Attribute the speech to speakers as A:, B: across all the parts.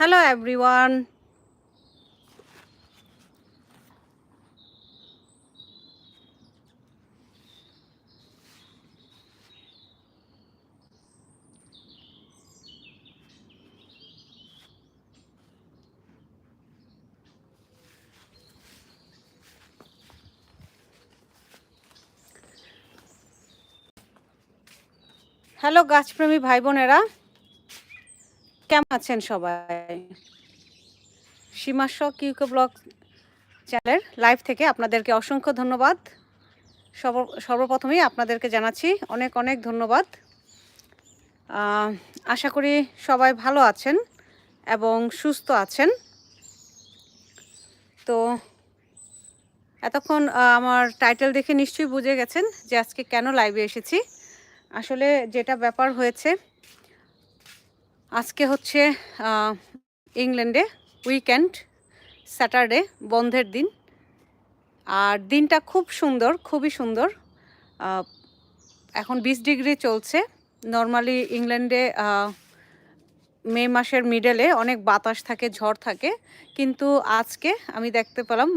A: Hello everyone hello গাছপ্রেমী ভাই বোনেরা কেমন আছেন সবাই? সীমাস্ব কিউকে ব্লগ চ্যানেলের লাইভ থেকে আপনাদেরকে অসংখ্য ধন্যবাদ। সর্ব- সর্বপ্রথমেই আপনাদেরকে জানাচ্ছি অনেক অনেক ধন্যবাদ। আশা করি সবাই ভালো আছেন এবং সুস্থ আছেন। তো এতক্ষণ আমার টাইটেল দেখে নিশ্চয়ই বুঝে গেছেন যে আজকে কেন লাইভে এসেছি। আসলে যেটা ব্যাপার হয়েছে আজকে হচ্ছে ইংল্যান্ডে উইকেন্ড, স্যাটারডে, বন্ধের দিন। আর দিনটা খুব সুন্দর, খুবই সুন্দর। এখন বিশ ডিগ্রি চলছে। নর্মালি ইংল্যান্ডে মে মাসের মিডলে অনেক বাতাস থাকে, ঝড় থাকে। কিন্তু আজকে আমি দেখতে পেলাম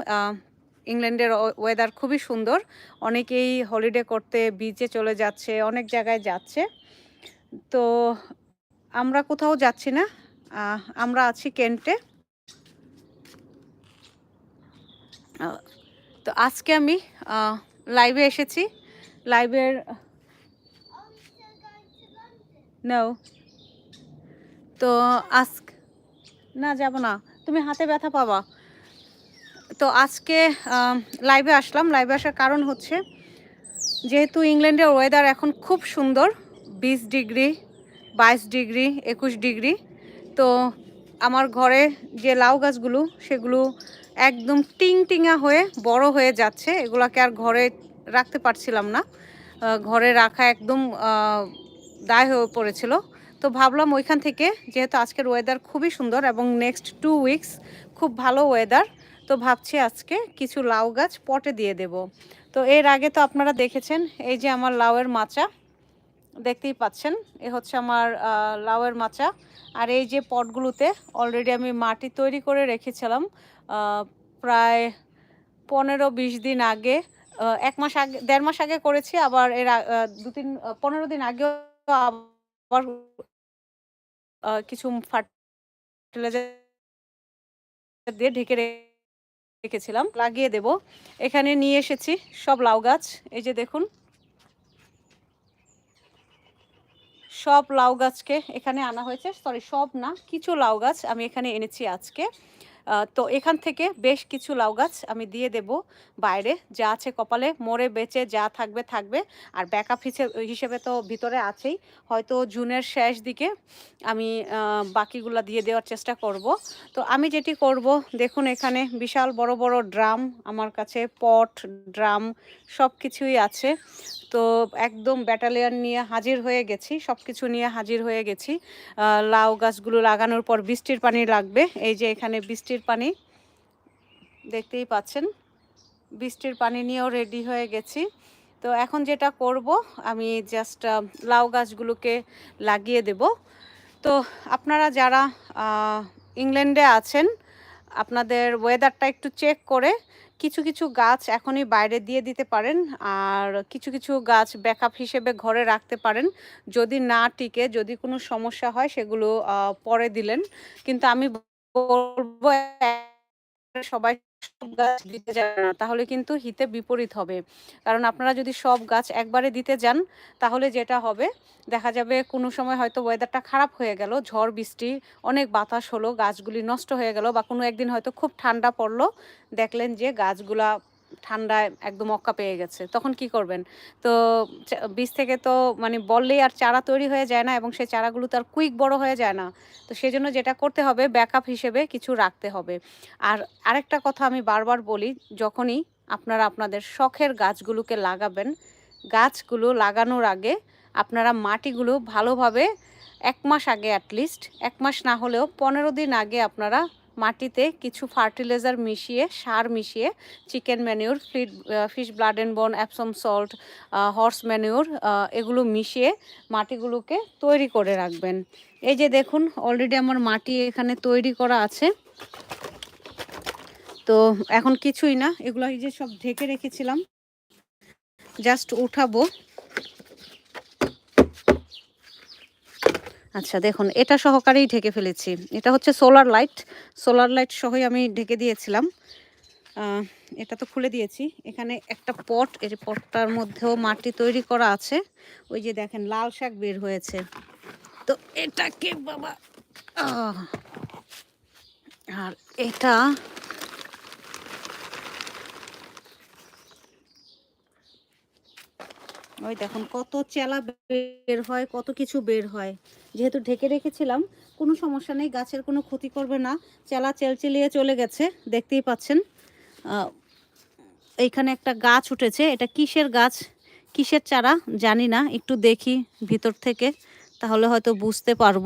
A: ইংল্যান্ডের ওয়েদার খুবই সুন্দর। অনেকেই হলিডে করতে বিচে চলে যাচ্ছে, অনেক জায়গায় যাচ্ছে। তো আমরা কোথাও যাচ্ছি না। আমরা আছি কেন্টে। তো আজকে আমি লাইভে এসেছি। লাইভের নাও তো আজ না, যাব না। তুমি হাতে ব্যথা পাবা। তো আজকে লাইভে আসলাম। লাইভে আসার কারণ হচ্ছে, যেহেতু ইংল্যান্ডের ওয়েদার এখন খুব সুন্দর, বিশ ডিগ্রি বাইশ ডিগ্রি, একুশ ডিগ্রি। তো আমার ঘরে যে লাউ গাছগুলো, সেগুলো একদম টিং টিঙা হয়ে বড় হয়ে যাচ্ছে। এগুলাকে আর ঘরে রাখতে পারছিলাম না। ঘরে রাখা একদম দায় হয়ে পড়েছিল। তো ভাবলাম ওইখান থেকে, যেহেতু আজকের ওয়েদার খুবই সুন্দর এবং নেক্সট টু উইকস খুব ভালো ওয়েদার তো ভাবছি আজকে কিছু লাউ গাছ পটে দিয়ে দেব। তো এর আগে তো আপনারা দেখেছেন, এই যে আমার লাউয়ের মাচা দেখতেই পাচ্ছেন, এ হচ্ছে আমার লাউয়ের মাচা। আর এই যে পটগুলোতে অলরেডি আমি মাটি তৈরি করে রেখেছিলাম প্রায় পনেরো বিশ দিন আগে এক মাস আগে, দেড় মাস আগে করেছি, আবার এর দু তিন পনেরো দিন আগেও আবার কিছু ফার্টিলাইজার দিয়ে ঢেকে রেখেছিলাম, লাগিয়ে দেব। এখানে নিয়ে এসেছি সব লাউ গাছ, এই যে দেখুন। সব লাউ গাছকে এখানে আনা হয়েছে। সরি সব না, কিছু লাউ গাছ আমি এখানে এনেছি আজকে। তো এখান থেকে বেশ কিছু লাউ গাছ আমি দিয়ে দেব বাইরে। যা আছে কপালে, মরে বেঁচে যা থাকবে থাকবে। আর ব্যাকআপ হিসেবে তো ভিতরে আছেই। হয়তো জুনের শেষ দিকে আমি বাকিগুলো দিয়ে দেওয়ার চেষ্টা করব। তো আমি যেটি করব, দেখুন এখানে বিশাল বড় বড় ড্রাম, আমার কাছে পট, ড্রাম সব কিছুই আছে। তো একদম ব্যাটালিয়ান নিয়ে হাজির হয়ে গেছি সব কিছু নিয়ে হাজির হয়ে গেছি। লাউ গাছগুলো লাগানোর পর বৃষ্টির পানি লাগবে, এই যে এখানে বৃষ্টির পানি, দেখতেই পাচ্ছেন। বৃষ্টির পানি নিয়েও রেডি হয়ে গেছি। তো এখন যেটা করব, আমি জাস্ট লাউ গাছগুলোকে লাগিয়ে দেব। তো আপনারা যারা ইংল্যান্ডে আছেন, আপনাদের ওয়েদারটা একটু চেক করে কিছু কিছু গাছ এখনই বাইরে দিয়ে দিতে পারেন আর কিছু কিছু গাছ ব্যাকআপ হিসেবে ঘরে রাখতে পারেন। যদি না টিকে, যদি কোনো সমস্যা হয় সেগুলো পরে দিলেন। কিন্তু আমি বলব সবাই সব গাছ দিতে যাবে না, তাহলে কিন্তু হিতে বিপরীত হবে। কারণ আপনারা যদি সব গাছ একবারে দিতে যান, তাহলে যেটা হবে, দেখা যাবে কোনো সময় হয়তো ওয়েদারটা খারাপ হয়ে গেল, ঝড়, বৃষ্টি, অনেক বাতাস হলো, গাছগুলি নষ্ট হয়ে গেল বা কোনো একদিন হয়তো খুব ঠান্ডা পড়ল, দেখলেন যে গাছগুলা ঠান্ডায় একদম মক্কা পেয়ে গেছে। তখন কি করবেন? তো বীজ থেকে তো মানে বললেই আর চারা তৈরি হয়ে যায় না এবং সেই চারাগুলো তো আর কুইক বড় হয়ে যায় না। তো সেজন্য যেটা করতে হবে, ব্যাকআপ হিসেবে কিছু রাখতে হবে। আর আরেকটা কথা আমি বারবার বলি, যখনই আপনারা আপনাদের শখের গাছগুলোকে লাগাবেন, গাছগুলো লাগানোর আগে আপনারা মাটিগুলো ভালোভাবে এক মাস আগে অ্যাটলিস্ট এক মাস না হলেও পনেরো দিন আগে আপনারা মাটিতে কিছু ফার্টিলাইজার মিশিয়ে, সার মিশিয়ে, chicken manure, feed fish blood and bone, Epsom salt horse manure এগুলো মিশিয়ে মাটিগুলোকে তৈরি করে রাখবেন। এই যে দেখুন অলরেডি আমার মাটি এখানে তৈরি করা আছে। তো এখন কিছুই না, এগুলো এই যে সব ঢেকে রেখেছিলাম। জাস্ট উঠাবো। আচ্ছা দেখুন, এটা সহকারেই ঢেকে ফেলেছি। এটা হচ্ছে সোলার লাইট সোলার লাইট সহই আমি ঢেকে দিয়েছিলাম। এটা তো খুলে দিয়েছি। এখানে একটা পট, এই পটটার মধ্যেও মাটি তৈরি করা আছে। ওই যে দেখেন, লাল শাক বের হয়েছে। তো এটাকে বাবা আর এটা ওই দেখুন, কত চেলা বের হয়, কত কিছু বের হয়। যেহেতু ঢেকে রেখেছিলাম, কোনো সমস্যা নেই, গাছের কোনো ক্ষতি করবে না। চেলা চেলচেলিয়ে চলে গেছে, দেখতেই পাচ্ছেন। এইখানে একটা গাছ উঠেছে, এটা কিসের গাছ, কিসের চারা, জানি না, একটু দেখি ভিতর থেকে, তাহলে হয়তো বুঝতে পারব।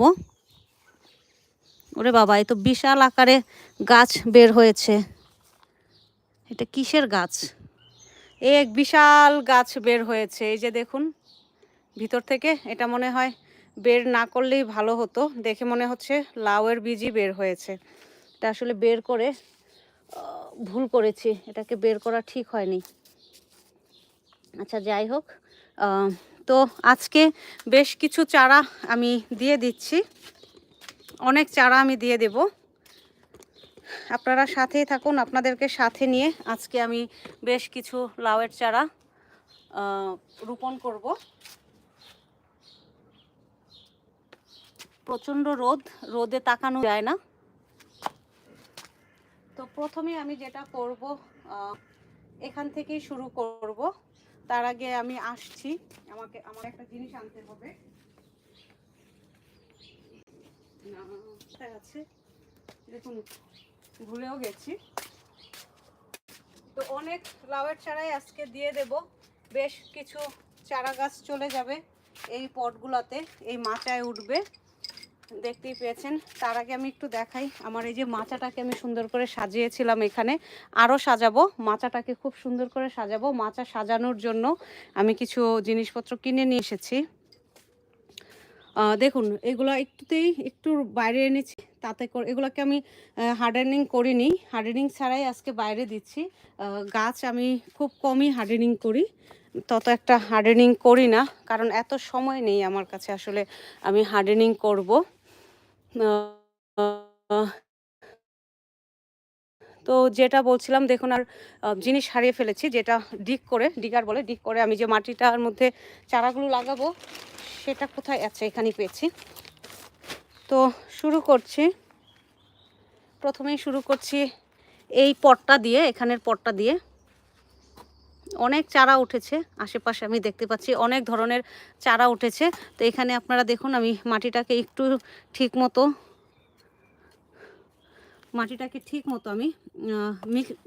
A: ওরে বাবা, এই তো বিশাল আকারে গাছ বের হয়েছে। এটা কিসের গাছ? এক বিশাল গাছ বের হয়েছে, এই যে দেখুন, ভিতর থেকে, এটা মনে হয় বের না করলেই ভালো হতো। দেখে মনে হচ্ছে লাউয়ের বীজই বের হয়েছে। এটা আসলে বের করে ভুল করেছি। এটাকে বের করা ঠিক হয়নি। আচ্ছা যাই হোক তো আজকে বেশ কিছু চারা আমি দিয়ে দিচ্ছি। অনেক চারা আমি দিয়ে দেব। আপনারা সাথেই থাকুন, আপনাদেরকে সাথে নিয়ে আজকে আমি বেশ কিছু লাউয়ের চারা রোপণ করব। প্রচণ্ড রোদ, রোদে তাকানো যায় না। তো প্রথমে আমি যেটা করব এখান থেকেই শুরু করব। তার আগে আমি আসছি। আমাকে, আমার একটা জিনিস আনতে হবে। আছে? দেখুন, ভুলেও গেছি। তো অনেক লাউয়ের চারাই আজকে দিয়ে দেব। বেশ কিছু চারা গাছ চলে যাবে এই পটগুলোতে, এই মাচায় উঠবে। দেখতেই পেয়েছেন। তার আগে আমি একটু দেখাই। আমার এই যে মাচাটাকে আমি সুন্দর করে সাজিয়েছিলাম এখানে। আরও সাজাবো। মাচাটাকে খুব সুন্দর করে সাজাবো। মাচা সাজানোর জন্য আমি কিছু জিনিসপত্র কিনে নিয়ে এসেছি। দেখুন, এগুলো একটুতেই একটু বাইরে এনেছি। তাতে করে, এগুলোকে আমি হার্ডেনিং করিনি। হার্ডেনিং ছাড়াই আজকে বাইরে দিচ্ছি। গাছ আমি খুব কমই হার্ডেনিং করি। তত একটা হার্ডেনিং করি না। কারণ এত সময় নেই আমার কাছে আসলে আমি হার্ডেনিং করব। তো যেটা বলছিলাম, দেখুন আর জিনিস হারিয়ে ফেলেছি, যেটা ডিগ করে, ডিগার বলে ডিগ করে আমি যে মাটিটার মধ্যে চারাগুলো লাগাবো, সেটা কোথায় আছে এখানেই পেয়েছি। তো শুরু করছি। প্রথমেই শুরু করছি এই পটটা দিয়ে, এখানের পটটা দিয়ে। অনেক চারা উঠেছে, আশেপাশে আমি দেখতে পাচ্ছি অনেক ধরনের চারা উঠেছে। তো এখানে আপনারা দেখুন, আমি মাটিটাকে একটু ঠিক মতো, মাটিটাকে ঠিক মতো আমি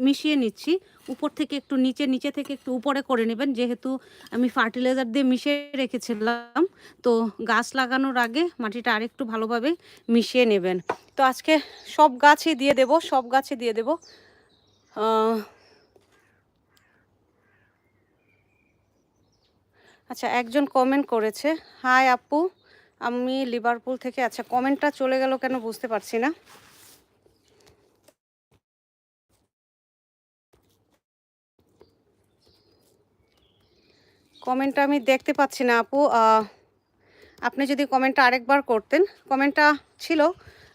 A: মিশিয়ে নিচ্ছি। উপর থেকে একটু নিচে নিচে থেকে একটু উপরে করে নেবেন। যেহেতু আমি ফার্টিলাইজার দিয়ে মিশিয়ে রেখেছিলাম, তো গাছ লাগানোর আগে মাটিটা আরেকটু ভালোভাবে মিশিয়ে নেবেন। তো আজকে সব গাছই দিয়ে দেব, সব গাছে দিয়ে দেব। আচ্ছা একজন কমেন্ট করেছে, হাই আপু, আমি লিভারপুল থেকে আচ্ছা কমেন্টটা চলে গেল কেন বুঝতে পারছি না। কমেন্টটা আমি দেখতে পাচ্ছি না আপু আপনি যদি কমেন্টটা আরেকবার করতেন কমেন্টটা ছিল,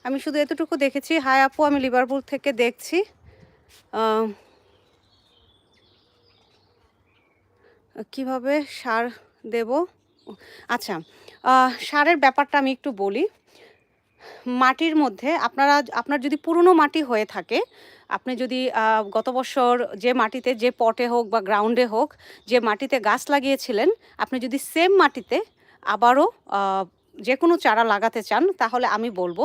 A: আমি শুধু এতটুকু দেখেছি, হাই আপু, আমি লিভারপুল থেকে দেখছি। কীভাবে সার দেব। আচ্ছা সারের ব্যাপারটা আমি একটু বলি। মাটির মধ্যে আপনারা, আপনার যদি পুরনো মাটি হয়ে থাকে, আপনি যদি গত বছর যে মাটিতে যে পটে হোক বা গ্রাউন্ডে হোক, যে মাটিতে গাছ লাগিয়েছিলেন, আপনি যদি সেম মাটিতে আবারও যে কোনো চারা লাগাতে চান, তাহলে আমি বলব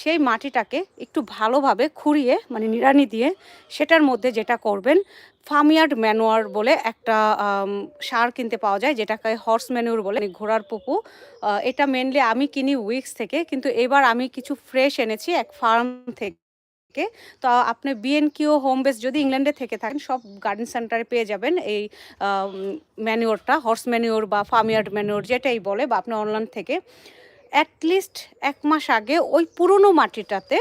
A: সেই মাটিটাকে একটু ভালোভাবে খুঁড়িয়ে মানে নিড়ানি দিয়ে সেটার মধ্যে যেটা করবেন, ফার্মিয়ার্ড ম্যানুয়ার বলে একটা সার কিনতে পাওয়া যায়, যেটাকে হর্স ম্যানুয়ার বলে মানে ঘোড়ার পুকু এটা মেনলি আমি কিনি উইক্স থেকে, কিন্তু এবার আমি কিছু ফ্রেশ এনেছি এক ফার্ম থেকে। থেকে। তো আপনি বিএনকিউ হোম বেস যদি ইংল্যান্ডে থেকে থাকেন, সব গার্ডেন সেন্টারে পেয়ে যাবেন এই ম্যানিওরটা হর্স ম্যানিওর বা ফার্মিয়ার্ড ম্যানিওর যেটাই বলে বা আপনি অনলাইন থেকে। অ্যাটলিস্ট এক মাস আগে ওই পুরনো মাটিটাতে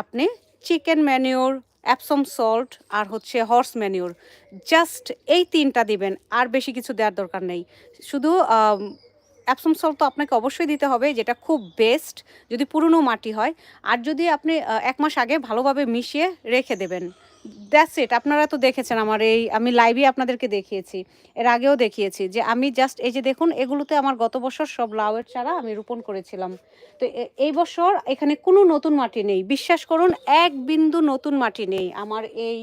A: আপনি চিকেন ম্যানিওর অ্যাপসম সল্ট আর হচ্ছে হর্স ম্যানিওর জাস্ট এই তিনটা দিবেন, আর বেশি কিছু দেওয়ার দরকার নেই। শুধু অ্যাপসম সল্ট তো আপনাকে অবশ্যই দিতে হবে, যেটা খুব বেস্ট যদি পুরনো মাটি হয়। আর যদি আপনি এক মাস আগে ভালোভাবে মিশিয়ে রেখে দেবেন দ্যাটস ইট আপনারা তো দেখেছেন আমার এই, আমি লাইভে আপনাদেরকে দেখিয়েছি। এর আগেও দেখিয়েছি যে আমি জাস্ট এই যে দেখুন, এগুলোতে আমার গত বছর সব লাউয়ের চারা আমি রোপণ করেছিলাম। তো এই বছর এখানে কোনো নতুন মাটি নেই। বিশ্বাস করুন, এক বিন্দু নতুন মাটি নেই। আমার এই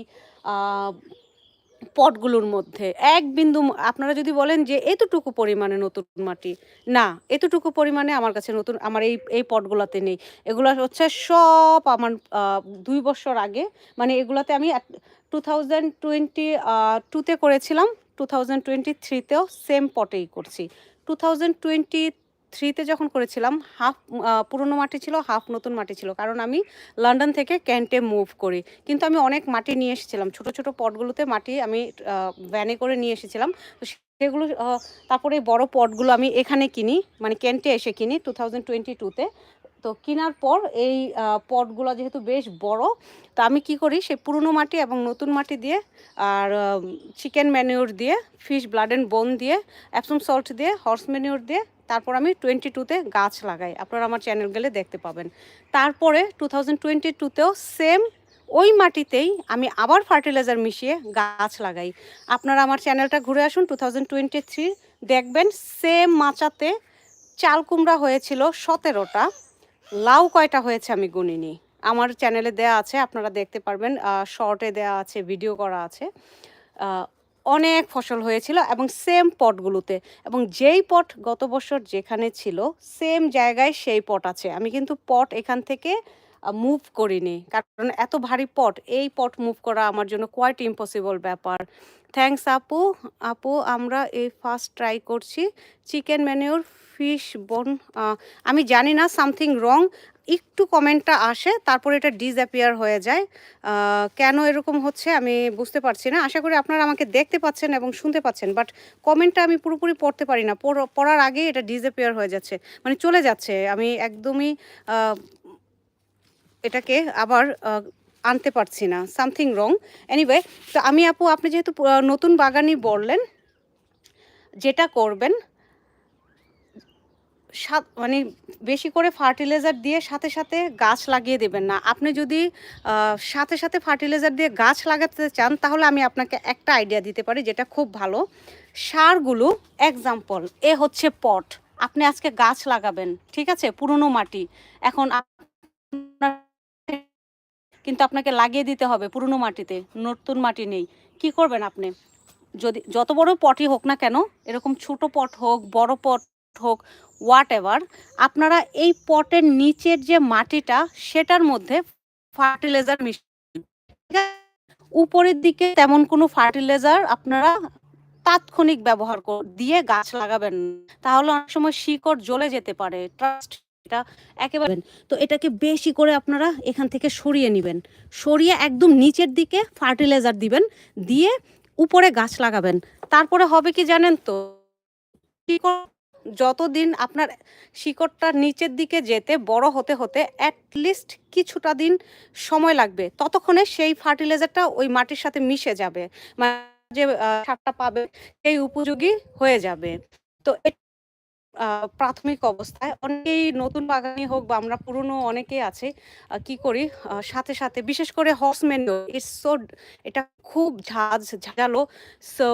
A: পটগুলোর মধ্যে। এক বিন্দু আপনারা যদি বলেন যে এতটুকু পরিমাণে নতুন মাটি, না, এতটুকু পরিমাণে আমার কাছে নতুন, আমার এই এই পটগুলোতে নেই। এগুলো হচ্ছে সব আমার দুই বছর আগে মানে এগুলাতে আমি টু থাউজেন্ড টোয়েন্টি টুতে করেছিলাম, টু থাউজেন্ড টোয়েন্টি থ্রিতেও সেম পটেই করছি। টু থাউজেন্ড টোয়েন্টি থ্রিতে যখন করেছিলাম, হাফ পুরনো মাটি ছিল, হাফ নতুন মাটি ছিল। কারণ আমি লন্ডন থেকে ক্যান্টে মুভ করি। কিন্তু আমি অনেক মাটি নিয়ে এসেছিলাম। ছোট ছোট পটগুলোতে মাটি আমি ভ্যানে করে নিয়ে এসেছিলাম। তো সেগুলো তারপরে বড় পটগুলো আমি এখানে কিনি মানে ক্যান্টে এসে কিনি টু থাউজেন্ড টোয়েন্টি টুতে তো কেনার পর এই পটগুলো যেহেতু বেশ বড়, তো আমি কি করি, সেই পুরনো মাটি এবং নতুন মাটি দিয়ে আর চিকেন ম্যানিওর দিয়ে, ফিশ ব্লাড অ্যান্ড বোন দিয়ে অ্যাপসম সল্ট দিয়ে, হর্স ম্যানিওর দিয়ে, তারপর আমি টোয়েন্টি টুতে গাছ লাগাই। আপনারা আমার চ্যানেল গেলে দেখতে পাবেন। তারপরে টু থাউজেন্ড টোয়েন্টি টুতেও সেম ওই মাটিতেই আমি আবার ফার্টিলাইজার মিশিয়ে গাছ লাগাই। আপনারা আমার চ্যানেলটা ঘুরে আসুন, টু থাউজেন্ড টোয়েন্টি থ্রি দেখবেন সেম মাচাতে চাল কুমড়া হয়েছিল সতেরোটা। লাউ কয়টা হয়েছে আমি গুনিনি। আমার চ্যানেলে দেয়া আছে, আপনারা দেখতে পারবেন শর্টে দেয়া আছে, ভিডিও করা আছে। অনেক ফসল হয়েছিল এবং সেম পটগুলোতে এবং যেই পট গত বছর যেখানে ছিল সেম জায়গায় সেই পট আছে। আমি কিন্তু পট এখান থেকে মুভ করিনি। কারণ এত ভারী পট এই পট মুভ করা আমার জন্য কোয়াইট ইম্পসিবল ব্যাপার। থ্যাঙ্কস আপু আপু, আমরা এই ফার্স্ট ট্রাই করছি। চিকেন ম্যানিওর ফিশ বোন আমি জানি না সামথিং রং একটু কমেন্টটা আসে, তারপর এটা ডিসঅ্যাপিয়ার হয়ে যায়। কেন এরকম হচ্ছে আমি বুঝতে পারছি না। আশা করি আপনারা আমাকে দেখতে পাচ্ছেন এবং শুনতে পাচ্ছেন বাট কমেন্টটা আমি পুরোপুরি পড়তে পারি না। পড়- পড়ার আগেই এটা ডিসঅ্যাপিয়ার হয়ে যাচ্ছে মানে চলে যাচ্ছে। আমি একদমই এটাকে আবার আনতে পারছি না। সামথিং রং এনিওয়ে তো আমি আপু, আপনি যেহেতু নতুন বাগানই বললেন, যেটা করবেন মানে বেশি করে ফার্টিলাইজার দিয়ে সাথে সাথে গাছ লাগিয়ে দেবেন না। আপনি যদি সাথে সাথে ফার্টিলাইজার দিয়ে গাছ লাগাতে চান, তাহলে আমি আপনাকে একটা আইডিয়া দিতে পারি যেটা খুব ভালো। সারগুলো এক্সাম্পল এ হচ্ছে পট আপনি আজকে গাছ লাগাবেন, ঠিক আছে? পুরনো মাটি। এখন কিন্তু আপনাকে লাগিয়ে দিতে হবে পুরনো মাটিতে, নতুন মাটি নেই। কি করবেন আপনি? যদি, যত বড় পটই হোক না কেন, এরকম ছোট পট হোক, বড় পট হোক হোয়াট এভার আপনারা এই পটের নিচের যে মাটিটা, সেটার মধ্যে ফার্টিলাইজার মিশিয়ে উপরের দিকে তেমন কোনো ফার্টিলাইজার আপনারা তাৎক্ষণিক ব্যবহার কর- দিয়ে গাছ লাগাবেন তাহলে অনেক সময় শিকড় জ্বলে যেতে পারে। ট্রাস্ট এটা একেবারে তো এটাকে বেশি করে আপনারা এখান থেকে সরিয়ে নেবেন। সরিয়ে একদম নিচের দিকে ফার্টিলাইজার দিবেন, দিয়ে উপরে গাছ লাগাবেন। তারপরে হবে কি জানেন তো? শিকড় যতদিন আপনার শিকড়টা নিচের দিকে যেতে বড় হতে হতে অ্যাটলিস্ট কিছুটা দিন সময় লাগবে। ততক্ষণে সেই ফার্টিলাইজারটা ওই মাটির সাথে মিশে যাবে। যে সারটা পাবে, সেই উপযোগী হয়ে যাবে। তো প্রাথমিক অবস্থায় অনেকেই নতুন বাগানি হোক বা আমরা পুরনো অনেকেই আছে কি করি? সাথে সাথে বিশেষ করে হর্স ম্যানিওর ইটস সো এটা খুব ঝাঁজ ঝাঁঝালো। সো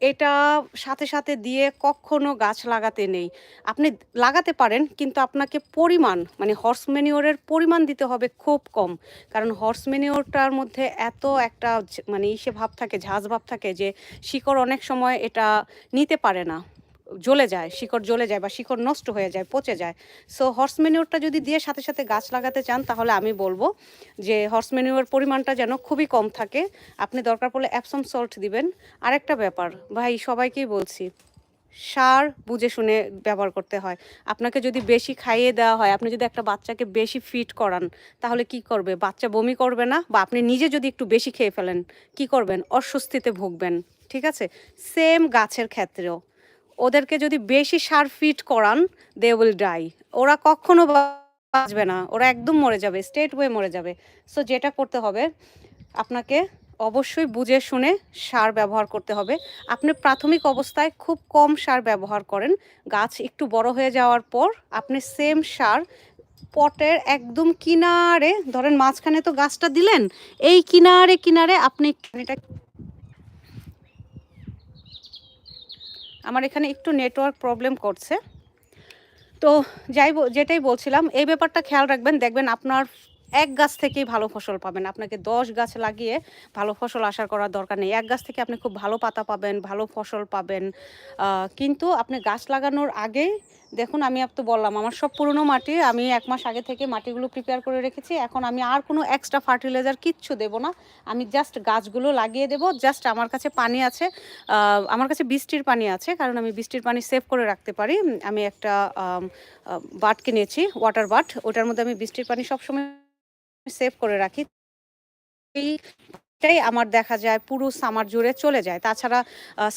A: এটা সাথে সাথে দিয়ে কখনো গাছ লাগাতে নেই। আপনি লাগাতে পারেন, কিন্তু আপনাকে পরিমাণ মানে হর্স ম্যানিওরের পরিমাণ দিতে হবে খুব কম। কারণ হর্স ম্যানিওরটার মধ্যে এত একটা মানে ইসে ভাব থাকে, ঝাঁজ ভাব থাকে যে শিকড় অনেক সময় এটা নিতে পারে না। জ্বলে যায়, শিকড় জ্বলে যায় বা শিকড় নষ্ট হয়ে যায়, পচে যায়। সো হর্স ম্যানিওরটা যদি দিয়ে সাথে সাথে গাছ লাগাতে চান, তাহলে আমি বলব যে হর্স ম্যানিওর পরিমাণটা যেন খুবই কম থাকে। আপনি দরকার পড়লে অ্যাপসম সল্ট দিবেন। আরেকটা ব্যাপার, ভাই, সবাইকেই বলছি, সার বুঝে শুনে ব্যবহার করতে হয়। আপনাকে যদি বেশি খাইয়ে দেওয়া হয়, আপনি যদি একটা বাচ্চাকে বেশি ফিট করান, তাহলে কি করবে? বাচ্চা বমি করবে না? বা আপনি নিজে যদি একটু বেশি খেয়ে ফেলেন, কি করবেন? অস্বস্তিতে ভুগবেন, ঠিক আছে? সেম গাছের ক্ষেত্রেও। ওদেরকে যদি বেশি সার ফিট করান দে উইল ডাই ওরা কখনো বাঁচবে না। ওরা একদম মরে যাবে স্টেট ওয়ে মরে যাবে। সো যেটা করতে হবে, আপনাকে অবশ্যই বুঝে শুনে সার ব্যবহার করতে হবে। আপনি প্রাথমিক অবস্থায় খুব কম সার ব্যবহার করেন। গাছ একটু বড় হয়ে যাওয়ার পর আপনি সেম সার পটের একদম কিনারে, ধরেন মাঝখানে তো গাছটা দিলেন, এই কিনারে কিনারে আপনি এটা আমার এখানে একটু নেটওয়ার্ক প্রবলেম করছে। তো যাই যেটাই বলছিলাম, এই ব্যাপারটা খেয়াল রাখবেন, দেখবেন আপনার এক গাছ থেকেই ভালো ফসল পাবেন। আপনাকে দশ গাছ লাগিয়ে ভালো ফসল আশা করার দরকার নেই। এক গাছ থেকে আপনি খুব ভালো পাতা পাবেন, ভালো ফসল পাবেন। কিন্তু আপনি গাছ লাগানোর আগেই দেখুন, আমি আপ তো বললাম, আমার সব পুরনো মাটি, আমি এক মাস আগে থেকে মাটিগুলো প্রিপেয়ার করে রেখেছি। এখন আমি আর কোনো এক্সট্রা ফার্টিলাইজার কিচ্ছু দেব না। আমি জাস্ট গাছগুলো লাগিয়ে দেব। জাস্ট আমার কাছে পানি আছে। আমার কাছে বৃষ্টির পানি আছে, কারণ আমি বৃষ্টির পানি সেভ করে রাখতে পারি। আমি একটা বাট কিনেছি ওয়াটার বাট ওটার মধ্যে আমি বৃষ্টির পানি সবসময় সেভ করে রাখি এইটাই আমার দেখা যায় পুরো সামার জুড়ে চলে যায়। তাছাড়া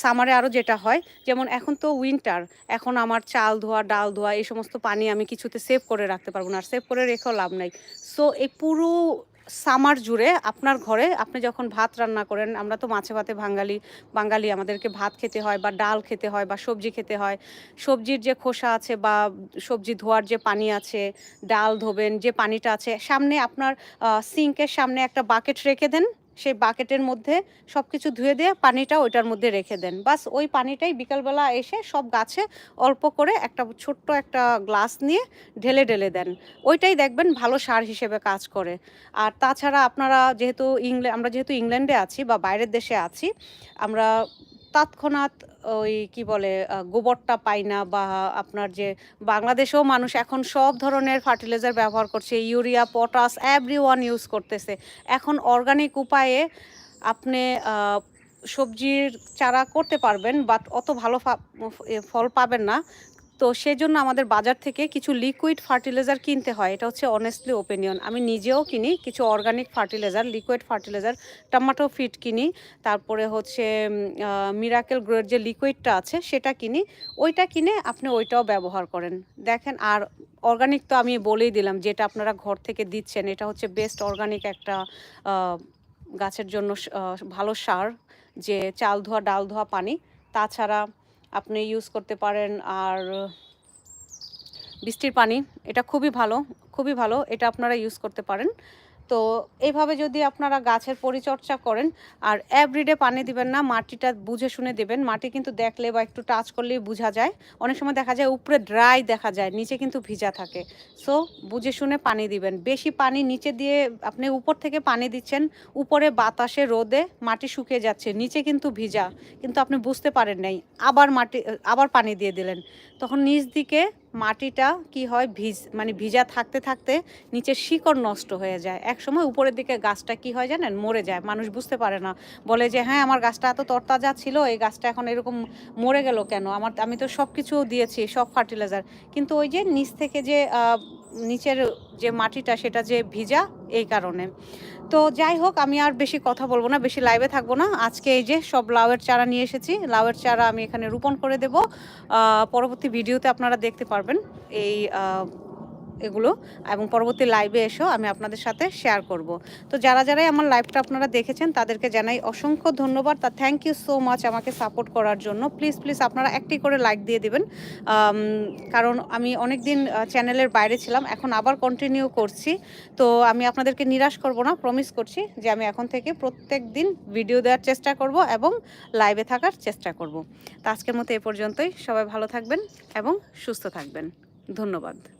A: সামারে আরও যেটা হয়, যেমন এখন তো উইন্টার, এখন আমার চাল ধোয়া, ডাল ধোয়া, এই সমস্ত পানি আমি কিছুতে সেভ করে রাখতে পারব না, আর সেভ করে রেখেও লাভ নাই। সো এই পুরো সামার জুড়ে আপনার ঘরে আপনি যখন ভাত রান্না করেন, আমরা তো মাছে ভাতে বাঙালি বাঙালি আমাদেরকে ভাত খেতে হয় বা ডাল খেতে হয় বা সবজি খেতে হয়। সবজির যে খোসা আছে বা সবজি ধোয়ার যে পানি আছে, ডাল ধোবেন, যে পানিটা আছে, সামনে আপনার সিঙ্কের সামনে একটা বাকেট রেখে দেন। সেই বাকেটের মধ্যে সব কিছু ধুয়ে দিয়ে পানিটা ওইটার মধ্যে রেখে দেন। বাস ওই পানিটাই বিকালবেলা এসে সব গাছে অল্প করে একটা ছোট্ট একটা গ্লাস নিয়ে ঢেলে ঢেলে দেন। ওইটাই দেখবেন ভালো সার হিসেবে কাজ করে। আর তাছাড়া আপনারা যেহেতু ইংল্যান্ড আমরা যেহেতু ইংল্যান্ডে আছি বা বাইরের দেশে আছি, আমরা তৎক্ষণাৎ ওই কি বলে গোবরটা পাই না বা আপনার যে বাংলাদেশেও মানুষ এখন সব ধরনের ফার্টিলাইজার ব্যবহার করছে, urea potash every one use করতেছে। এখন অর্গানিক উপায়ে আপনি সবজির চারা করতে পারবেন বাট অত ভালো ফল পাবেন না। তো সেজন্য আমাদের বাজার থেকে কিছু লিকুইড ফার্টিলাইজার কিনতে হয়। এটা হচ্ছে অনেস্টলি ওপিনিয়ন আমি নিজেও কিনি, কিছু organic fertiliser liquid fertiliser tomato feed কিনি, তারপরে হচ্ছে মিরাকেল গ্রোয়ের যে লিকুইডটা আছে, সেটা কিনি। ওইটা কিনে আপনি ওইটাও ব্যবহার করেন। দেখেন, আর অর্গানিক তো আমি বলেই দিলাম, যেটা আপনারা ঘর থেকে দিচ্ছেন, এটা হচ্ছে বেস্ট অর্গানিক একটা গাছের জন্য ভালো সার, যে চাল ধোয়া, ডাল ধোয়া পানি। তাছাড়া আপনি ইউজ করতে পারেন। আর, বৃষ্টির পানি, এটা খুবই ভালো খুবই ভালো, এটা আপনারা ইউজ করতে পারেন। তো এইভাবে যদি আপনারা গাছের পরিচর্যা করেন, আর এভরিডে পানি দিবেন না, মাটিটা বুঝে শুনে দেবেন। মাটি কিন্তু দেখলে বা একটু টাচ করলেই বোঝা যায়। অনেক সময় দেখা যায় উপরে ড্রাই দেখা যায়, নিচে কিন্তু ভিজা থাকে। সো বুঝে শুনে পানি দিবেন। বেশি পানি নিচে দিয়ে আপনি উপর থেকে পানি দিচ্ছেন, উপরে বাতাসে, রোদে মাটি শুকিয়ে যাচ্ছে, নিচে কিন্তু ভিজা। কিন্তু আপনি বুঝতে পারেন নাই, আবার মাটি, আবার পানি দিয়ে দিলেন। তখন নিচ দিকে মাটিটা কি হয় ভিজ মানে ভিজা থাকতে থাকতে নিচের শিকড় নষ্ট হয়ে যায়। এক সময় উপরের দিকে গাছটা কি হয় জানেন? মরে যায়। মানুষ বুঝতে পারে না। বলে যে হ্যাঁ আমার গাছটা এত তরতাজা ছিল, এই গাছটা এখন এরকম মরে গেল কেন? আমার, আমি তো সব কিছু দিয়েছি, সব ফার্টিলাইজার। কিন্তু ওই যে নিচ থেকে যে নিচের যে মাটিটা সেটা যে ভিজা, এই কারণে। তো যাই হোক, আমি আর বেশি কথা বলব না, বেশি লাইভে থাকব না। আজকে এই যে সব লাউয়ের চারা নিয়ে এসেছি, লাউয়ের চারা আমি এখানে রোপণ করে দেব। পরবর্তী ভিডিওতে আপনারা দেখতে পারবেন। এই এগুলো এবং পরবর্তী লাইভে এসেও আমি আপনাদের সাথে শেয়ার করব। তো যারা যারাই আমার লাইভটা আপনারা দেখেছেন, তাদেরকে জানাই অসংখ্য ধন্যবাদ। তা থ্যাংক ইউ সো মাচ আমাকে সাপোর্ট করার জন্য। প্লিজ প্লিজ আপনারা একটি করে লাইক দিয়ে দিবেন। কারণ আমি অনেক দিন চ্যানেলের বাইরে ছিলাম, এখন আবার কন্টিনিউ করছি। তো আমি আপনাদেরকে নিরাশ করব না প্রমিস করছি যে আমি এখন থেকে প্রত্যেক দিন ভিডিও দেওয়ার চেষ্টা করব এবং লাইভে থাকার চেষ্টা করব। তো আজকের মতো এ পর্যন্তই। সবাই ভালো থাকবেন এবং সুস্থ থাকবেন। ধন্যবাদ।